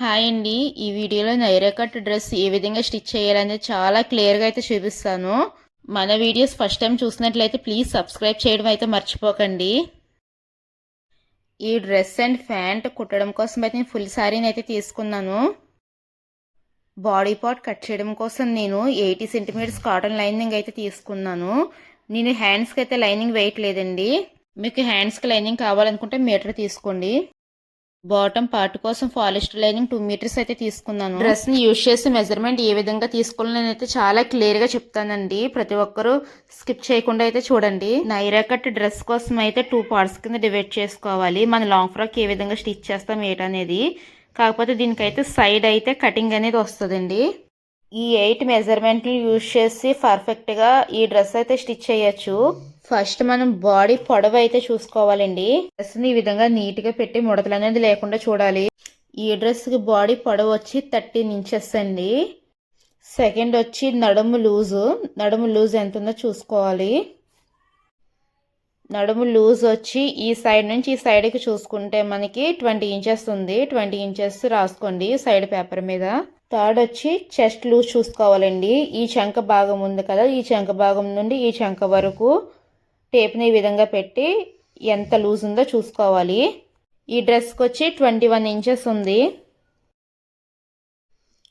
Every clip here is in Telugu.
హాయ్ అండి. ఈ వీడియోలో నైరా కట్ డ్రెస్ ఏ విధంగా స్టిచ్ చేయాలనేది చాలా క్లియర్గా అయితే చూపిస్తాను. మన వీడియోస్ ఫస్ట్ టైం చూసినట్లయితే ప్లీజ్ సబ్స్క్రైబ్ చేయడం అయితే మర్చిపోకండి. ఈ డ్రెస్ అండ్ ప్యాంట్ కుట్టడం కోసం అయితే నేను ఫుల్ శారీని అయితే తీసుకున్నాను. బాడీ పార్ట్ కట్ చేయడం కోసం నేను ఎయిటీ సెంటీమీటర్స్ కాటన్ లైనింగ్ అయితే తీసుకున్నాను. నేను హ్యాండ్స్కి అయితే లైనింగ్ వేయట్లేదండి. మీకు హ్యాండ్స్కి లైనింగ్ కావాలనుకుంటే మీటర్ తీసుకోండి. బాటమ్ పార్ట్ కోసం పాలిస్టర్ లైనింగ్ టూ మీటర్స్ అయితే తీసుకున్నాను. డ్రెస్ని యూజ్ చేసి మెజర్మెంట్ ఏ విధంగా తీసుకోవాలని అయితే చాలా క్లియర్గా చెప్తానండి. ప్రతి ఒక్కరూ స్కిప్ చేయకుండా అయితే చూడండి. నైరా కట్ డ్రెస్ కోసం అయితే టూ పార్ట్స్ కింద డివైడ్ చేసుకోవాలి. మన లాంగ్ ఫ్రాక్ ఏ విధంగా స్టిచ్ చేస్తాం ఏటనేది. కాకపోతే దీనికైతే సైడ్ అయితే కటింగ్ అనేది వస్తుందండి. ఈ ఎయిట్ మెజర్మెంట్లు యూజ్ చేసి పర్ఫెక్ట్గా ఈ డ్రెస్ అయితే స్టిచ్ చేయొచ్చు. ఫస్ట్ మనం బాడీ పొడవు అయితే చూసుకోవాలండి డ్రెస్ని ఈ విధంగా నీట్గా పెట్టి ముడతలు అనేది లేకుండా చూడాలి. ఈ డ్రెస్కి బాడీ పొడవు వచ్చి థర్టీన్ ఇంచెస్ అండి. సెకండ్ వచ్చి నడుము లూజు. నడుము లూజ్ ఎంత ఉందో చూసుకోవాలి. నడుము లూజ్ వచ్చి ఈ సైడ్ నుంచి ఈ సైడ్కి చూసుకుంటే మనకి ట్వంటీ ఇంచెస్ ఉంది. ట్వంటీ ఇంచెస్ రాసుకోండి సైడ్ పేపర్ మీద. థర్డ్ వచ్చి చెస్ట్ లూజ్ చూసుకోవాలండి. ఈ చంక భాగం ఉంది కదా ఈ చంక భాగం నుండి ఈ చంక వరకు టేప్ని ఈ విధంగా పెట్టి ఎంత లూజ్ ఉందో చూసుకోవాలి. ఈ డ్రెస్కి వచ్చి ట్వంటీ వన్ ఇంచెస్ ఉంది.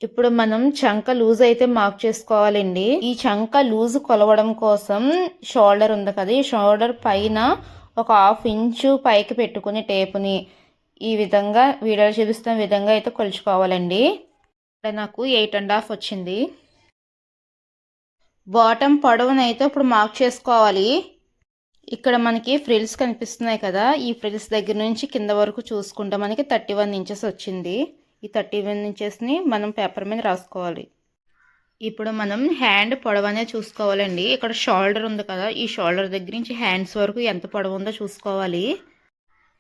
ఇప్పుడు మనం చంక లూజ్ అయితే మార్క్ చేసుకోవాలండి. ఈ చంక లూజ్ కొలవడం కోసం షోల్డర్ ఉంది కదా ఈ షోల్డర్ పైన ఒక హాఫ్ ఇంచు పైకి పెట్టుకుని టేపుని ఈ విధంగా వీడియో చూపిస్తున్న విధంగా అయితే కొలుచుకోవాలండి. ఇక్కడ నాకు ఎయిట్ అండ్ హాఫ్ వచ్చింది. బాటమ్ పొడవునైతే ఇప్పుడు మార్క్ చేసుకోవాలి. ఇక్కడ మనకి ఫ్రిల్స్ కనిపిస్తున్నాయి కదా. ఈ ఫ్రిల్స్ దగ్గర నుంచి కింద వరకు చూసుకుంటే మనకి థర్టీ వన్ ఇంచెస్ వచ్చింది. ఈ థర్టీ వన్ ఇంచెస్ని మనం పేపర్ మీద రాసుకోవాలి. ఇప్పుడు మనం హ్యాండ్ పొడవనే చూసుకోవాలండి. ఇక్కడ షోల్డర్ ఉంది కదా. ఈ షోల్డర్ దగ్గర నుంచి హ్యాండ్స్ వరకు ఎంత పొడవు ఉందో చూసుకోవాలి.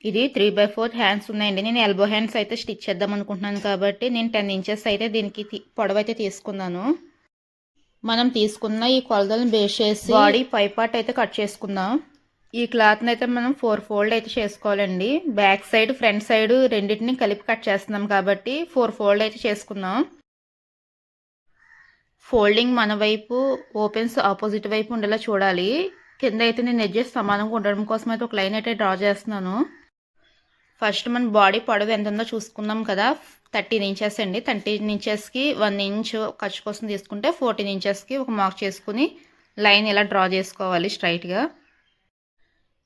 ఇది త్రీ బై ఫోర్త్ హ్యాండ్స్ ఉన్నాయండి. నేను ఎల్బో హ్యాండ్స్ అయితే స్టిచ్ చేద్దాం అనుకుంటున్నాను కాబట్టి నేను టెన్ ఇంచెస్ అయితే దీనికి పొడవ అయితే తీసుకున్నాను. మనం తీసుకున్న ఈ కొలతలను బేస్ చేసి బాడీ పై పార్ట్ అయితే కట్ చేసుకుందాం. ఈ క్లాత్ని అయితే మనం ఫోర్ ఫోల్డ్ అయితే చేసుకోవాలండి. బ్యాక్ సైడ్ ఫ్రంట్ సైడ్ రెండింటిని కలిపి కట్ చేస్తున్నాం కాబట్టి ఫోర్ ఫోల్డ్ అయితే చేసుకుందాం. ఫోల్డింగ్ మన వైపు ఓపెన్స్ ఆపోజిట్ వైపు ఉండేలా చూడాలి. కింద అయితే నేను ఎడ్జెస్ సమానంగా ఉండడం కోసం అయితే ఒక లైన్ అయితే డ్రా చేస్తున్నాను. ఫస్ట్ మన బాడీ పొడవు ఎంత ఉందో చూసుకుందాం కదా. థర్టీన్ ఇంచెస్ అండి. థర్టీన్ ఇంచెస్కి వన్ ఇంచ్ ఖర్చు కోసం తీసుకుంటే ఫోర్టీన్ ఇంచెస్కి ఒక మార్క్ చేసుకుని లైన్ ఇలా డ్రా చేసుకోవాలి స్ట్రైట్గా.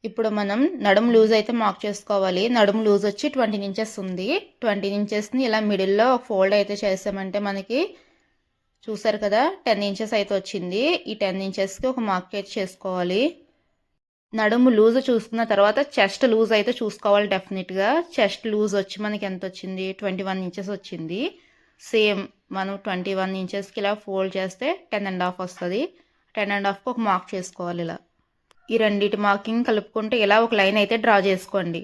ఇప్పుడు మనం నడుము లూజ్ అయితే మార్క్ చేసుకోవాలి. నడుము లూజ్ వచ్చి ట్వంటీ ఇంచెస్ ఉంది. ట్వంటీ ఇంచెస్ని ఇలా మిడిల్లో ఫోల్డ్ అయితే చేసామంటే మనకి చూసారు కదా టెన్ ఇంచెస్ అయితే వచ్చింది. ఈ టెన్ ఇంచెస్కి ఒక మార్క్ అయితే చేసుకోవాలి. నడుము లూజ్ చూసుకున్న తర్వాత చెస్ట్ లూజ్ అయితే చూసుకోవాలి డెఫినెట్గా చెస్ట్ లూజ్ వచ్చి మనకి ఎంత వచ్చింది? ట్వంటీ వన్ ఇంచెస్ వచ్చింది. సేమ్ మనం ట్వంటీ వన్ ఇంచెస్కి ఇలా ఫోల్డ్ చేస్తే టెన్ అండ్ హాఫ్ వస్తుంది. టెన్ అండ్ హాఫ్కి ఒక మార్క్ చేసుకోవాలి ఇలా. ఈ రెండింటి మార్కింగ్ కలుపుకుంటే ఇలా ఒక లైన్ అయితే డ్రా చేసుకోండి.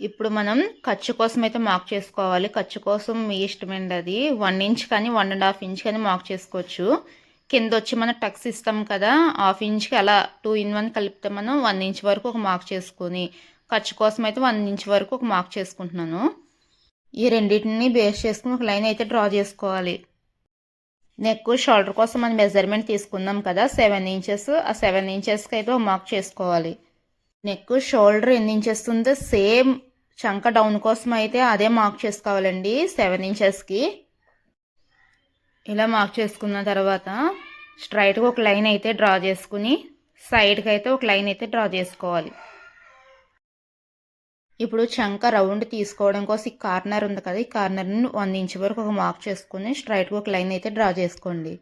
ఇప్పుడు మనం ఖర్చు కోసం అయితే మార్క్ చేసుకోవాలి. ఖర్చు కోసం మీ ఇష్టమైనది అది వన్ ఇంచ్ కానీ వన్ అండ్ హాఫ్ ఇంచ్ కానీ మార్క్ చేసుకోవచ్చు. కింద వచ్చి మనం టక్స్ ఇస్తాం కదా హాఫ్ ఇంచ్కి అలా టూ ఇన్ వన్ కలిపితే మనం వన్ ఇంచ్ వరకు ఒక మార్క్ చేసుకొని ఖర్చు కోసం అయితే వన్ ఇంచ్ వరకు ఒక మార్క్ చేసుకుంటున్నాను. ఈ రెండింటిని బేస్ చేసుకుని ఒక లైన్ అయితే డ్రా చేసుకోవాలి. నెక్ షోల్డర్ కోసం మనం మెజర్మెంట్ తీసుకుందాం కదా. Seven inches. ఆ సెవెన్ ఇంచెస్కి అయితే మార్క్ చేసుకోవాలి. నెక్ షోల్డర్ ఎన్ని ఇంచెస్ ఉందో సేమ్ చంక డౌన్ కోసం అయితే అదే మార్క్ చేసుకోవాలండి సెవెన్ ఇంచెస్కి. ఇలా మార్క్ చేసుకున్న తర్వాత స్ట్రైట్గా ఒక లైన్ అయితే డ్రా చేసుకుని సైడ్కి అయితే ఒక లైన్ అయితే డ్రా చేసుకోవాలి. ఇప్పుడు చంక రౌండ్ తీసుకోవడం కోసం ఈ కార్నర్ ఉంది కదా ఈ కార్నర్ని వన్ ఇంచ్ వరకు ఒక మార్క్ చేసుకుని స్ట్రైట్గా ఒక లైన్ అయితే డ్రా చేసుకోండి.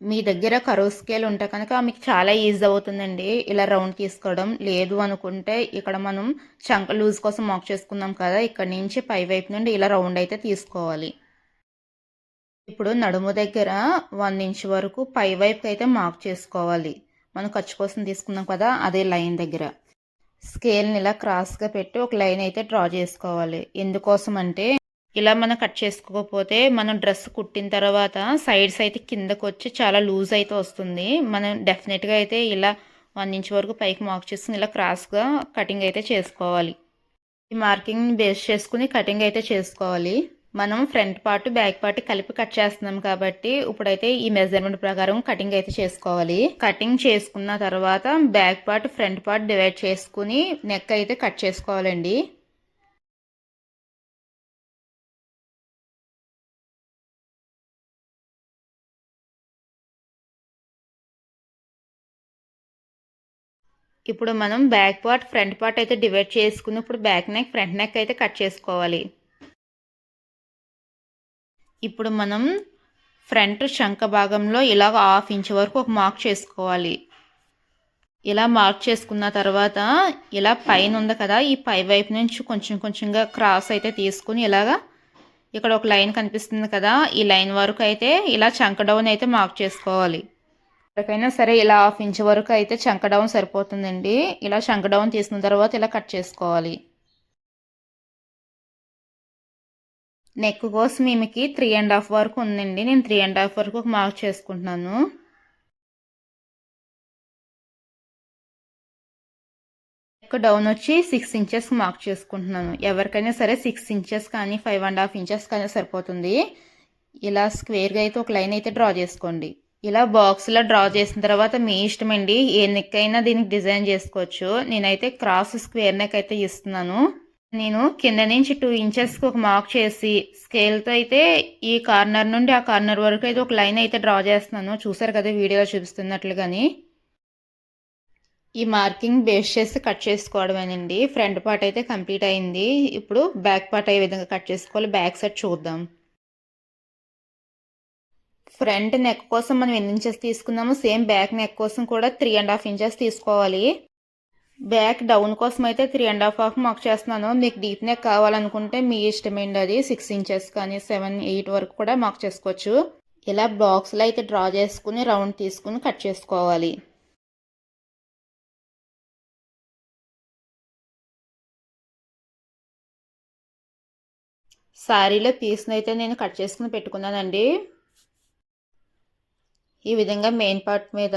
మీ దగ్గర కరువు స్కేల్ ఉంటే కనుక మీకు చాలా ఈజీ అవుతుందండి. ఇలా రౌండ్ తీసుకోవడం లేదు అనుకుంటే ఇక్కడ మనం చంక లూజ్ కోసం మార్క్ చేసుకున్నాం కదా ఇక్కడ నుంచి పై వైపు నుండి ఇలా రౌండ్ అయితే తీసుకోవాలి. ఇప్పుడు నడుము దగ్గర వన్ ఇంచ్ వరకు పై వైపు అయితే మార్క్ చేసుకోవాలి. మనం ఖర్చు కోసం తీసుకున్నాం కదా అదే లైన్ దగ్గర. స్కేల్ని ఇలా క్రాస్గా పెట్టి ఒక లైన్ అయితే డ్రా చేసుకోవాలి. ఎందుకోసం అంటే ఇలా మనం కట్ చేసుకోకపోతే మనం డ్రెస్ కుట్టిన తర్వాత సైడ్స్ అయితే కిందకు వచ్చి చాలా లూజ్ అయితే వస్తుంది. మనం డెఫినెట్గా అయితే ఇలా వన్ ఇంచ్ వరకు పైకి మార్క్ చేసుకుని ఇలా క్రాస్గా కటింగ్ అయితే చేసుకోవాలి. ఈ మార్కింగ్ బేస్ చేసుకుని కటింగ్ అయితే చేసుకోవాలి. మనం ఫ్రంట్ పార్ట్ బ్యాక్ పార్ట్ కలిపి కట్ చేస్తున్నాం కాబట్టి ఇప్పుడైతే ఈ మెజర్మెంట్ ప్రకారం కటింగ్ అయితే చేసుకోవాలి. కటింగ్ చేసుకున్న తర్వాత back part front part divide చేసుకుని నెక్ అయితే కట్ చేసుకోవాలండి. ఇప్పుడు మనం బ్యాక్ పార్ట్ ఫ్రంట్ పార్ట్ అయితే డివైడ్ చేసుకుని ఇప్పుడు బ్యాక్ నెక్ ఫ్రంట్ నెక్ అయితే కట్ చేసుకోవాలి. ఇప్పుడు మనం ఫ్రంట్ శంఖ భాగంలో ఇలాగ హాఫ్ ఇంచ్ వరకు ఒక మార్క్ చేసుకోవాలి. ఇలా మార్క్ చేసుకున్న తర్వాత ఇలా పైన ఉంది కదా ఈ పై వైపు నుంచి కొంచెం కొంచెంగా క్రాస్ అయితే తీసుకుని ఇలాగా ఇక్కడ ఒక లైన్ కనిపిస్తుంది కదా ఈ లైన్ వరకు అయితే ఇలా చంక డౌన్ అయితే మార్క్ చేసుకోవాలి. ఎక్కడికైనా సరే ఇలా హాఫ్ ఇంచ్ వరకు అయితే చంక డౌన్ సరిపోతుందండి. ఇలా చంక డౌన్ తీసిన తర్వాత ఇలా కట్ చేసుకోవాలి. నెక్ కోసం ఈమెకి త్రీ అండ్ హాఫ్ వరకు ఉందండి. నేను త్రీ అండ్ హాఫ్ వరకు మార్క్ చేసుకుంటున్నాను. నెక్ డౌన్ వచ్చి సిక్స్ ఇంచెస్ మార్క్ చేసుకుంటున్నాను. ఎవరికైనా సరే సిక్స్ ఇంచెస్ కానీ ఫైవ్ అండ్ హాఫ్ ఇంచెస్ కానీ సరిపోతుంది. ఇలా స్క్వేర్గా అయితే ఒక లైన్ అయితే డ్రా చేసుకోండి. ఇలా బాక్స్లో డ్రా చేసిన తర్వాత మీ ఇష్టం అండి. ఏ నెక్ అయినా దీనికి డిజైన్ చేసుకోవచ్చు. నేనైతే క్రాస్ స్క్వేర్ నెక్ అయితే ఇస్తున్నాను. నేను కింద నుంచి టూ ఇంచెస్కి ఒక మార్క్ చేసి స్కేల్తో అయితే ఈ కార్నర్ నుండి ఆ కార్నర్ వరకు అయితే ఒక లైన్ అయితే డ్రా చేస్తున్నాను. చూసారు కదా వీడియోలో చూపిస్తున్నట్లు కానీ ఈ మార్కింగ్ బేస్ చేసి కట్ చేసుకోవడమేనండి. ఫ్రంట్ పార్ట్ అయితే కంప్లీట్ అయింది. ఇప్పుడు బ్యాక్ పార్ట్ ఏ విధంగా కట్ చేసుకోవాలి బ్యాక్ సైడ్ చూద్దాం. ఫ్రంట్ నెక్ కోసం మనం ఎన్ని ఇంచెస్ తీసుకున్నాము సేమ్ బ్యాక్ నెక్ కోసం కూడా త్రీ అండ్ హాఫ్ ఇంచెస్ తీసుకోవాలి. బ్యాక్ డౌన్ కోసం అయితే త్రీ అండ్ హాఫ్ హాఫ్ మాకు చేస్తున్నాను. మీకు డీప్ నెక్ కావాలనుకుంటే మీ ఇష్టమైంది అది సిక్స్ ఇంచెస్ కానీ సెవెన్ ఎయిట్ వరకు కూడా మాకు చేసుకోవచ్చు. ఇలా బాక్స్లో అయితే డ్రా చేసుకుని రౌండ్ తీసుకుని కట్ చేసుకోవాలి. శారీలో పీస్ని అయితే నేను కట్ చేసుకుని పెట్టుకున్నానండి. ఈ విధంగా మెయిన్ పార్ట్ మీద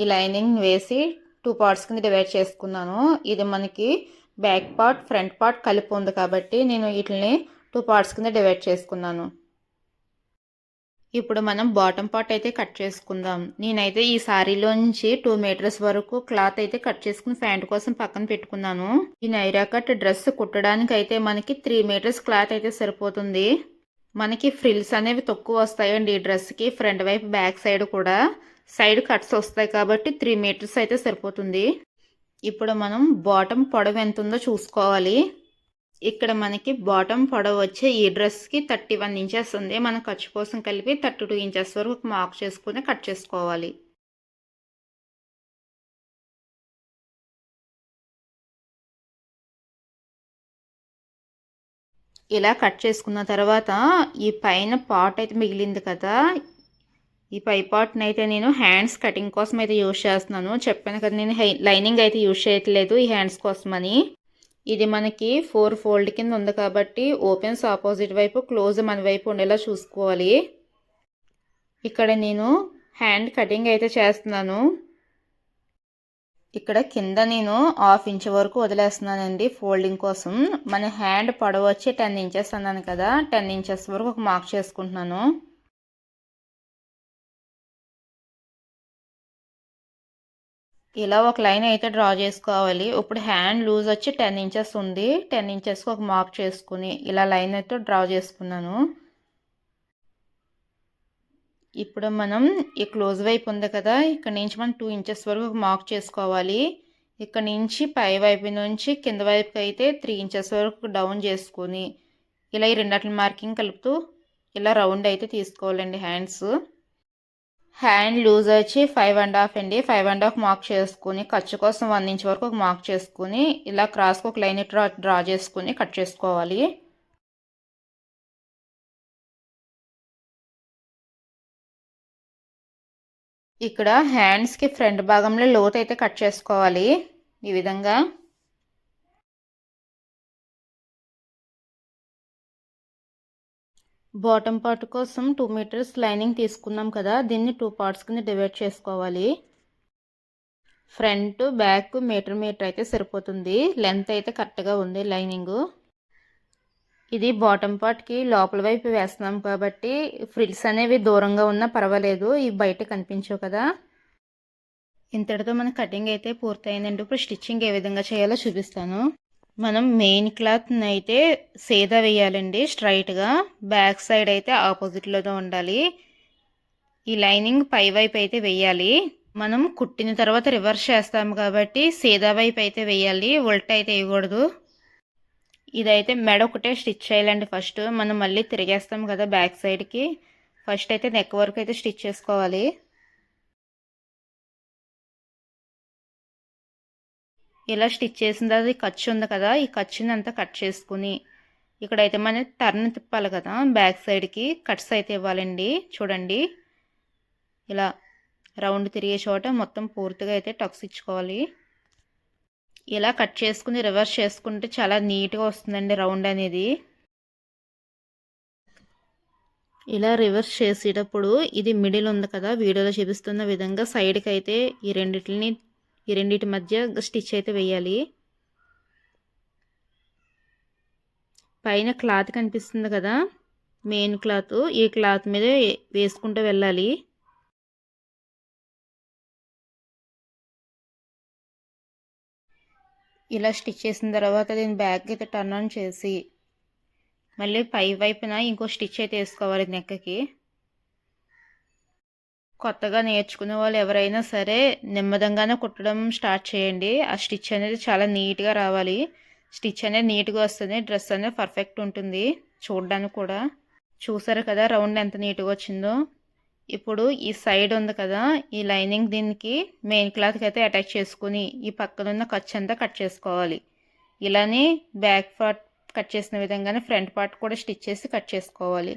ఈ లైనింగ్ వేసి టూ పార్ట్స్ కింద డివైడ్ చేసుకున్నాను. ఇది మనకి బ్యాక్ పార్ట్ ఫ్రంట్ పార్ట్ కలిపి ఉంది కాబట్టి నేను వీటిని టూ పార్ట్స్ కింద డివైడ్ చేసుకున్నాను. ఇప్పుడు మనం బాటమ్ పార్ట్ అయితే కట్ చేసుకుందాం. నేనైతే ఈ సారీలో నుంచి టూ మీటర్స్ వరకు క్లాత్ అయితే కట్ చేసుకుని ప్యాంట్ కోసం పక్కన పెట్టుకున్నాను. ఈ నైరా కట్ డ్రెస్ కుట్టడానికి అయితే మనకి త్రీ మీటర్స్ క్లాత్ అయితే సరిపోతుంది. మనకి ఫ్రిల్స్ అనేవి తక్కువ వస్తాయండి ఈ డ్రెస్కి ఫ్రంట్ వైపు బ్యాక్ సైడ్ కూడా. సైడ్ కట్స్ వస్తాయి కాబట్టి త్రీ మీటర్స్ అయితే సరిపోతుంది. ఇప్పుడు మనం బాటమ్ పొడవు ఎంత ఉందో చూసుకోవాలి. ఇక్కడ మనకి బాటమ్ పొడవు వచ్చే ఈ డ్రెస్కి థర్టీ వన్ ఇంచెస్ ఉంది. మన ఖర్చు కోసం కలిపి థర్టీ టూ ఇంచెస్ వరకు మార్క్ చేసుకుని కట్ చేసుకోవాలి. ఇలా కట్ చేసుకున్న తర్వాత ఈ పైన పాట్ అయితే మిగిలింది కదా. ఈ పై పార్ట్ని అయితే నేను హ్యాండ్స్ కటింగ్ కోసం అయితే యూజ్ చేస్తున్నాను. చెప్పాను కదా నేను లైనింగ్ అయితే యూజ్ చేయట్లేదు ఈ హ్యాండ్స్ కోసమని. ఇది మనకి ఫోర్ ఫోల్డ్ కింద ఉంది కాబట్టి ఓపెన్స్ ఆపోజిట్ వైపు క్లోజ్ మన వైపు ఉండేలా చూసుకోవాలి. ఇక్కడ నేను హ్యాండ్ కటింగ్ అయితే చేస్తున్నాను. ఇక్కడ కింద నేను హాఫ్ ఇంచ్ వరకు వదిలేస్తున్నానండి ఫోల్డింగ్ కోసం. మన హ్యాండ్ పొడవ వచ్చి టెన్ ఇంచెస్ అన్నాను కదా టెన్ ఇంచెస్ వరకు ఒక మార్క్ చేసుకుంటున్నాను. ఇలా ఒక లైన్ అయితే డ్రా చేసుకోవాలి. ఇప్పుడు హ్యాండ్ లూజ్ వచ్చి టెన్ ఇంచెస్ ఉంది. టెన్ ఇంచెస్కి ఒక మార్క్ చేసుకుని ఇలా లైన్ అయితే డ్రా చేసుకున్నాను. ఇప్పుడు మనం ఈ క్లోజ్ వైపు ఉంది కదా ఇక్కడ నుంచి మనం టూ ఇంచెస్ వరకు మార్క్ చేసుకోవాలి. ఇక్కడ నుంచి పై వైపు నుంచి కింద వైపుకి అయితే త్రీ ఇంచెస్ వరకు డౌన్ చేసుకొని ఇలా ఈ రెండట్ల మార్కింగ్ కలుపుతూ ఇలా రౌండ్ అయితే తీసుకోవాలండి హ్యాండ్స్. హ్యాండ్ లూజ్ వచ్చి ఫైవ్ అండ్ హాఫ్ అండి. ఫైవ్ అండ్ హాఫ్ మార్క్ చేసుకుని ఖర్చు కోసం వన్ ఇంచ్ వరకు ఒక మార్క్ చేసుకుని ఇలా క్రాస్కి ఒక లైన్ డ్రా డ్రా చేసుకుని కట్ చేసుకోవాలి. ఇక్కడ హ్యాండ్స్కి ఫ్రంట్ భాగంలో లోత్ అయితే కట్ చేసుకోవాలి. ఈ విధంగా. బాటమ్ పార్ట్ కోసం టూ మీటర్స్ లైనింగ్ తీసుకున్నాం కదా దీన్ని టూ పార్ట్స్ కింద డివైడ్ చేసుకోవాలి. ఫ్రంట్ బ్యాక్ మీటర్ మీటర్ అయితే సరిపోతుంది. లెంత్ అయితే కరెక్ట్గా ఉంది లైనింగ్. ఇది బాటమ్ పార్ట్కి లోపల వైపు వేస్తున్నాం కాబట్టి ఫ్రిల్స్ అనేవి దూరంగా ఉన్నా పర్వాలేదు ఇవి బయట కనిపించవు కదా. ఇంతటితో మన కటింగ్ అయితే పూర్తయిందండి. ఇప్పుడు స్టిచ్చింగ్ ఏ విధంగా చేయాలో చూపిస్తాను. మనం మెయిన్ క్లాత్ని అయితే సేద వేయాలండి స్ట్రైట్గా బ్యాక్ సైడ్ అయితే ఆపోజిట్లోనే ఉండాలి. ఈ లైనింగ్ పై వైపు అయితే వేయాలి. మనం కుట్టిన తర్వాత రివర్స్ చేస్తాము కాబట్టి సీదా వైపు అయితే వేయాలి ఉల్టా అయితే వేయకూడదు. ఇదైతే మెడ ఒకటే స్టిచ్ చేయాలండి ఫస్ట్ మనం మళ్ళీ తిరిగేస్తాం కదా బ్యాక్ సైడ్కి ఫస్ట్ అయితే నెక్ వరకు అయితే స్టిచ్ చేసుకోవాలి. ఇలా స్టిచ్ చేసిన తర్వాత ఈ ఖర్చు ఉంది కదా ఈ ఖర్చుని అంతా కట్ చేసుకుని. ఇక్కడైతే మనం టర్న్ తిప్పాలి కదా బ్యాక్ సైడ్కి కట్స్ అయితే ఇవ్వాలండి. చూడండి. ఇలా రౌండ్ తిరిగే చోట మొత్తం పూర్తిగా అయితే టక్స్ ఇచ్చుకోవాలి. ఇలా కట్ చేసుకుని రివర్స్ చేసుకుంటే చాలా నీట్గా వస్తుందండి రౌండ్ అనేది. ఇలా రివర్స్ చేసేటప్పుడు ఇది మిడిల్ ఉంది కదా వీడియోలో చూపిస్తున్న విధంగా సైడ్కి అయితే ఈ రెండింటిని ఈ రెండింటి మధ్య స్టిచ్ అయితే వేయాలి. పైన క్లాత్ కనిపిస్తుంది కదా మెయిన్ క్లాత్. ఈ క్లాత్ మీద వేసుకుంటూ వెళ్ళాలి. ఇలా స్టిచ్ చేసిన తర్వాత దీని బ్యాక్ అయితే టర్న్ ఆన్ చేసి మళ్ళీ పై వైపున ఇంకో స్టిచ్ అయితే వేసుకోవాలి నెక్కకి కొత్తగా నేర్చుకునే వాళ్ళు ఎవరైనా సరే నెమ్మదంగానే కుట్టడం స్టార్ట్ చేయండి. ఆ స్టిచ్ అనేది చాలా నీట్గా రావాలి. స్టిచ్ అనేది నీట్గా వస్తుంది డ్రెస్ అనేది పర్ఫెక్ట్ ఉంటుంది. చూడడానికి కూడా. చూసారు కదా రౌండ్ ఎంత నీట్గా వచ్చిందో. ఇప్పుడు ఈ సైడ్ ఉంది కదా ఈ లైనింగ్ దీనికి మెయిన్ క్లాత్కి అయితే అటాచ్ చేసుకుని ఈ పక్కన ఉన్న ఖర్చు అంతా కట్ చేసుకోవాలి. ఇలానే బ్యాక్ పార్ట్ కట్ చేసిన విధంగానే ఫ్రంట్ పార్ట్ కూడా స్టిచ్ చేసి కట్ చేసుకోవాలి.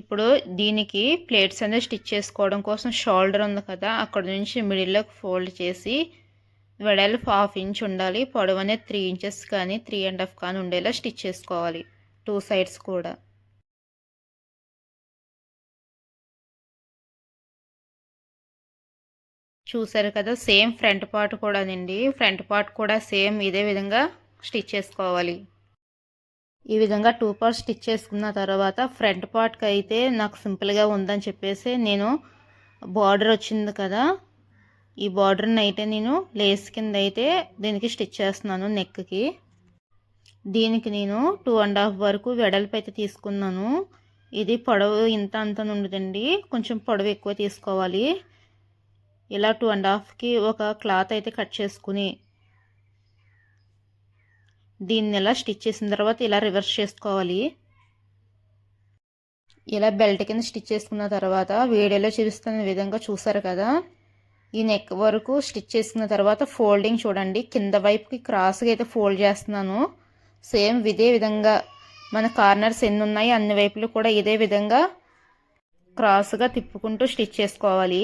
ఇప్పుడు దీనికి ప్లేట్స్ అనేది స్టిచ్ చేసుకోవడం కోసం షోల్డర్ ఉంది కదా అక్కడ నుంచి మిడిల్లోకి ఫోల్డ్ చేసి వెడల్పు హాఫ్ ఇంచ్ ఉండాలి. పొడవు అనేది త్రీ ఇంచెస్ కానీ త్రీ అండ్ హాఫ్ కానీ ఉండేలా స్టిచ్ చేసుకోవాలి. టూ సైడ్స్ కూడా. చూసారు కదా సేమ్ ఫ్రంట్ పార్ట్ కూడా అండి ఫ్రంట్ పార్ట్ కూడా సేమ్ ఇదే విధంగా స్టిచ్ చేసుకోవాలి. ఈ విధంగా టూ పార్ట్ స్టిచ్ చేసుకున్న తర్వాత ఫ్రంట్ పార్ట్కి అయితే నాకు సింపుల్గా ఉందని చెప్పేసి నేను బార్డర్ వచ్చింది కదా. ఈ బార్డర్ని అయితే నేను లేస్ కింద అయితే దీనికి స్టిచ్ చేస్తున్నాను నెక్కి. దీనికి నేను టూ అండ్ హాఫ్ వరకు వెడల్పు అయితే తీసుకున్నాను. ఇది పొడవు ఇంత అంత ఉండదండి. కొంచెం పొడవు ఎక్కువ తీసుకోవాలి. ఇలా టూ అండ్ హాఫ్కి ఒక క్లాత్ అయితే కట్ చేసుకుని దీన్ని ఇలా స్టిచ్ చేసిన తర్వాత ఇలా రివర్స్ చేసుకోవాలి. ఇలా బెల్ట్ కింద స్టిచ్ చేసుకున్న తర్వాత వీడియోలో చూపిస్తున్న విధంగా చూసారు కదా. ఈ నెక్ వరకు స్టిచ్ చేసుకున్న తర్వాత ఫోల్డింగ్ చూడండి. కింద వైపుకి క్రాస్గా అయితే ఫోల్డ్ చేస్తున్నాను. సేమ్ ఇదే విధంగా మన కార్నర్స్ ఎన్ని ఉన్నాయి అన్ని వైపులు కూడా ఇదే విధంగా క్రాస్గా తిప్పుకుంటూ స్టిచ్ చేసుకోవాలి.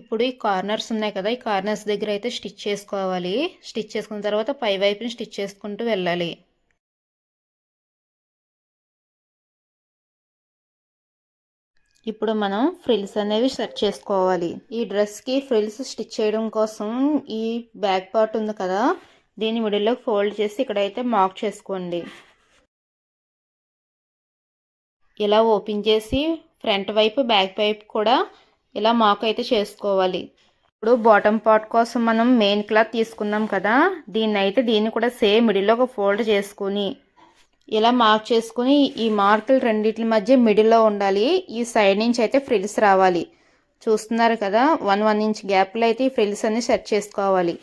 ఇప్పుడు ఈ కార్నర్స్ ఉన్నాయి కదా ఈ కార్నర్స్ దగ్గర అయితే స్టిచ్ చేసుకోవాలి. స్టిచ్ చేసుకున్న తర్వాత పై వైపుని స్టిచ్ చేసుకుంటూ వెళ్ళాలి. ఇప్పుడు మనం ఫ్రిల్స్ అనేవి సెట్ చేసుకోవాలి. ఈ డ్రెస్కి ఫ్రిల్స్ స్టిచ్ చేయడం కోసం ఈ బ్యాక్ పార్ట్ ఉంది కదా దీన్ని మిడిల్లో ఫోల్డ్ చేసి ఇక్కడైతే మార్క్ చేసుకోండి. ఇలా ఓపెన్ చేసి ఫ్రంట్ వైపు బ్యాక్ వైపు కూడా ఇలా మాకు అయితే చేసుకోవాలి. ఇప్పుడు బాటమ్ పార్ట్ కోసం మనం మెయిన్ క్లాత్ తీసుకున్నాం కదా దీన్ని అయితే దీన్ని కూడా సేమ్ మిడిల్లో ఒక ఫోల్డ్ చేసుకుని ఇలా మార్క్ చేసుకుని ఈ మార్కులు రెండింటి మధ్య మిడిల్లో ఉండాలి. ఈ సైడ్ నుంచి అయితే ఫ్రిల్స్ రావాలి. చూస్తున్నారు కదా వన్ వన్ ఇంచ్ గ్యాప్లో అయితే ఈ ఫ్రిల్స్ అన్ని సెట్ చేసుకోవాలి.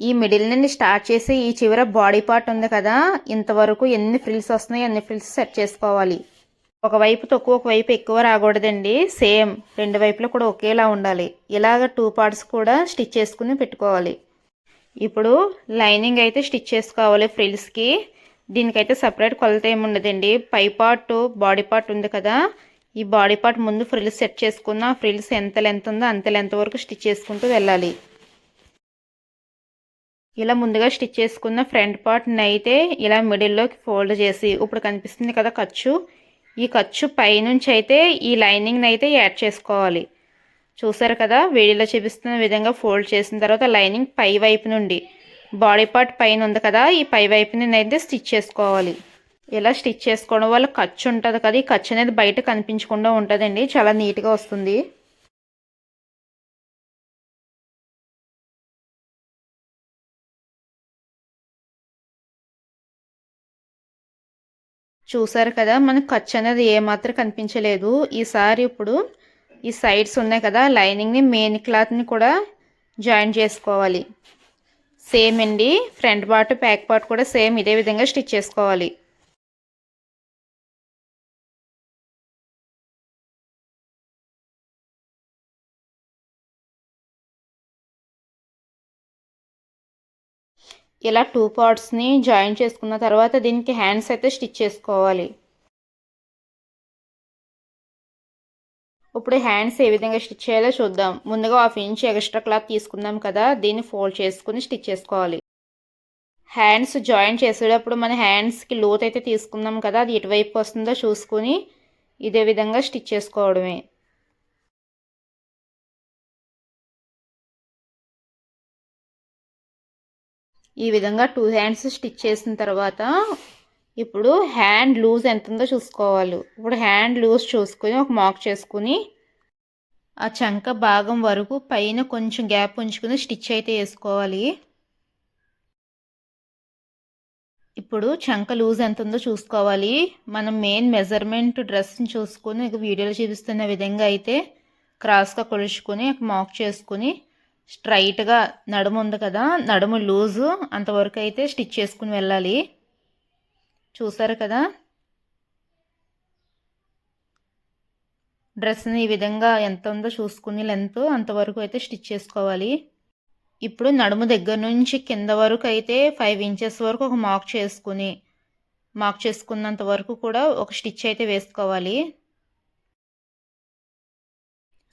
ఈ మిడిల్ నుండి స్టార్ట్ చేసి ఈ చివర బాడీ పార్ట్ ఉంది కదా ఇంతవరకు ఎన్ని ఫ్రిల్స్ వస్తున్నాయి అన్ని ఫ్రిల్స్ సెట్ చేసుకోవాలి. ఒకవైపు తక్కువ ఒకవైపు ఎక్కువ రాకూడదండి. సేమ్ రెండు వైపులో కూడా ఒకేలా ఉండాలి. ఇలాగ టూ పార్ట్స్ కూడా స్టిచ్ చేసుకుని పెట్టుకోవాలి. ఇప్పుడు లైనింగ్ అయితే స్టిచ్ చేసుకోవాలి ఫ్రిల్స్కి. దీనికైతే సపరేట్ కొలత ఏమి ఉండదండి. పై పార్ట్ బాడీ పార్ట్ ఉంది కదా. ఈ బాడీ పార్ట్ ముందు ఫ్రిల్స్ సెట్ చేసుకున్న ఫ్రిల్స్ ఎంత లెంత్ ఉందో అంత లెంత్ వరకు స్టిచ్ చేసుకుంటూ వెళ్ళాలి. ఇలా ముందుగా స్టిచ్ చేసుకున్న ఫ్రంట్ పార్ట్ని అయితే ఇలా మిడిల్లోకి ఫోల్డ్ చేసి ఇప్పుడు కనిపిస్తుంది కదా ఖర్చు. ఈ ఖర్చు పైనుంచి అయితే ఈ లైనింగ్ని అయితే యాడ్ చేసుకోవాలి. చూసారు కదా వేడిలో చూపిస్తున్న విధంగా ఫోల్డ్ చేసిన తర్వాత లైనింగ్ పై వైపు నుండి బాడీ పార్ట్ పైన ఉంది కదా ఈ పై వైపుని అయితే స్టిచ్ చేసుకోవాలి. ఇలా స్టిచ్ చేసుకోవడం వల్ల ఖర్చు ఉంటుంది కదా ఈ ఖర్చు అనేది బయట కనిపించకుండా ఉంటుందండి చాలా నీట్గా వస్తుంది. చూసారు కదా మనకు ఖర్చు అనేది ఏమాత్రం కనిపించలేదు. ఈసారి ఇప్పుడు ఈ సైడ్స్ ఉన్నాయి కదా లైనింగ్ని మెయిన్ క్లాత్ని కూడా జాయిన్ చేసుకోవాలి. సేమ్ అండి ఫ్రంట్ పార్ట్ బ్యాక్ పార్ట్ కూడా సేమ్ ఇదే విధంగా స్టిచ్ చేసుకోవాలి. ఇలా టూ పార్ట్స్ని జాయిన్ చేసుకున్న తర్వాత దీనికి హ్యాండ్స్ అయితే స్టిచ్ చేసుకోవాలి. ఇప్పుడు హ్యాండ్స్ ఏ విధంగా స్టిచ్ చేయాలో చూద్దాం. ముందుగా హాఫ్ ఇంచ్ ఎక్స్ట్రా క్లాత్ తీసుకుందాం కదా దీన్ని ఫోల్డ్ చేసుకుని స్టిచ్ చేసుకోవాలి. హ్యాండ్స్ జాయిన్ చేసేటప్పుడు మన హ్యాండ్స్కి లోత్ అయితే తీసుకుందాం కదా అది ఎటువైపు వస్తుందో చూసుకుని ఇదే విధంగా స్టిచ్ చేసుకోవడమే. ఈ విధంగా టూ హ్యాండ్స్ స్టిచ్ చేసిన తర్వాత ఇప్పుడు హ్యాండ్ లూజ్ ఎంత ఉందో చూసుకోవాలి. ఇప్పుడు హ్యాండ్ లూజ్ చూసుకొని ఒక మార్క్ చేసుకుని ఆ చంక భాగం వరకు పైన కొంచెం గ్యాప్ ఉంచుకుని స్టిచ్ అయితే వేసుకోవాలి. ఇప్పుడు చంక లూజ్ ఎంత ఉందో చూసుకోవాలి. మనం మెయిన్ మెజర్మెంట్ డ్రెస్ని చూసుకొని వీడియోలో చూపిస్తున్న విధంగా అయితే క్రాస్గా కొలుచుకొని మార్క్ చేసుకుని స్ట్రైట్గా నడుము ఉంది కదా నడుము లూజు. అంతవరకు అయితే స్టిచ్ చేసుకుని వెళ్ళాలి. చూసారు కదా? డ్రెస్ని ఈ విధంగా ఎంత ఉందో చూసుకుని లెంత్ అంతవరకు అయితే స్టిచ్ చేసుకోవాలి. ఇప్పుడు నడుము దగ్గర నుంచి కింద వరకు అయితే ఫైవ్ ఇంచెస్ వరకు ఒక మార్క్ చేసుకుని మార్క్ చేసుకున్నంత వరకు కూడా ఒక స్టిచ్ అయితే వేసుకోవాలి.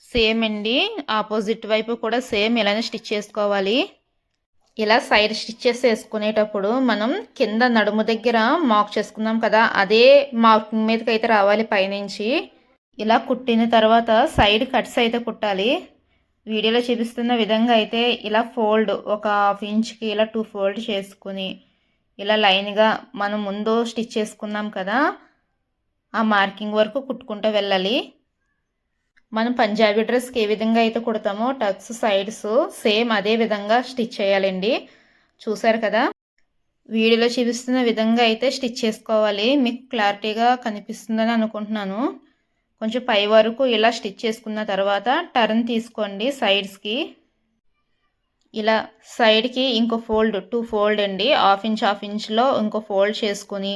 సేమ్ అండి. ఆపోజిట్ వైపు కూడా సేమ్ ఇలానే స్టిచ్ చేసుకోవాలి. ఇలా సైడ్ స్టిచ్చెస్ వేసుకునేటప్పుడు మనం కింద నడుము దగ్గర మార్క్ చేసుకున్నాం కదా అదే మార్కింగ్ మీదకి అయితే రావాలి పైనుంచి. ఇలా కుట్టిన తర్వాత సైడ్ కట్స్ అయితే కుట్టాలి. వీడియోలో చూపిస్తున్న విధంగా అయితే ఇలా ఫోల్డ్ ఒక హాఫ్ ఇంచ్కి ఇలా టూ ఫోల్డ్ చేసుకుని ఇలా లైన్గా మనం ముందు స్టిచ్ చేసుకున్నాం కదా ఆ మార్కింగ్ వరకు కుట్టుకుంటూ వెళ్ళాలి. మనం పంజాబీ డ్రెస్కి ఏ విధంగా అయితే కుడతామో టక్స్ సైడ్స్ సేమ్ అదే విధంగా స్టిచ్ చేయాలండి. చూసారు కదా? వీడియోలో చూపిస్తున్న విధంగా అయితే స్టిచ్ చేసుకోవాలి. మీకు క్లారిటీగా కనిపిస్తుందని అనుకుంటున్నాను. కొంచెం పై వరకు ఇలా స్టిచ్ చేసుకున్న తర్వాత టర్న్ తీసుకోండి సైడ్స్కి. ఇలా సైడ్కి ఇంకో ఫోల్డ్ టూ ఫోల్డ్ అండి. హాఫ్ ఇంచ్ హాఫ్ ఇంచ్లో ఇంకో ఫోల్డ్ చేసుకుని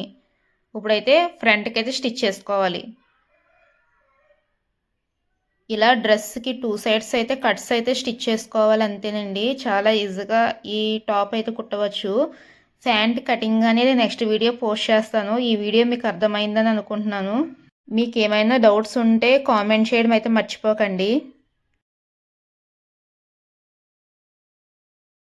ఇప్పుడైతే ఫ్రంట్కి అయితే స్టిచ్ చేసుకోవాలి. ఇలా డ్రెస్కి టూ సైడ్స్ అయితే కట్స్ అయితే స్టిచ్ చేసుకోవాలి అంతేనండి. చాలా ఈజీగా ఈ టాప్ అయితే కుట్టవచ్చు. ప్యాంట్ కటింగ్ అనేది నెక్స్ట్ వీడియో పోస్ట్ చేస్తాను. ఈ వీడియో మీకు అర్థమైందని అనుకుంటున్నాను. మీకు ఏమైనా డౌట్స్ ఉంటే కామెంట్ చేయడం అయితే మర్చిపోకండి.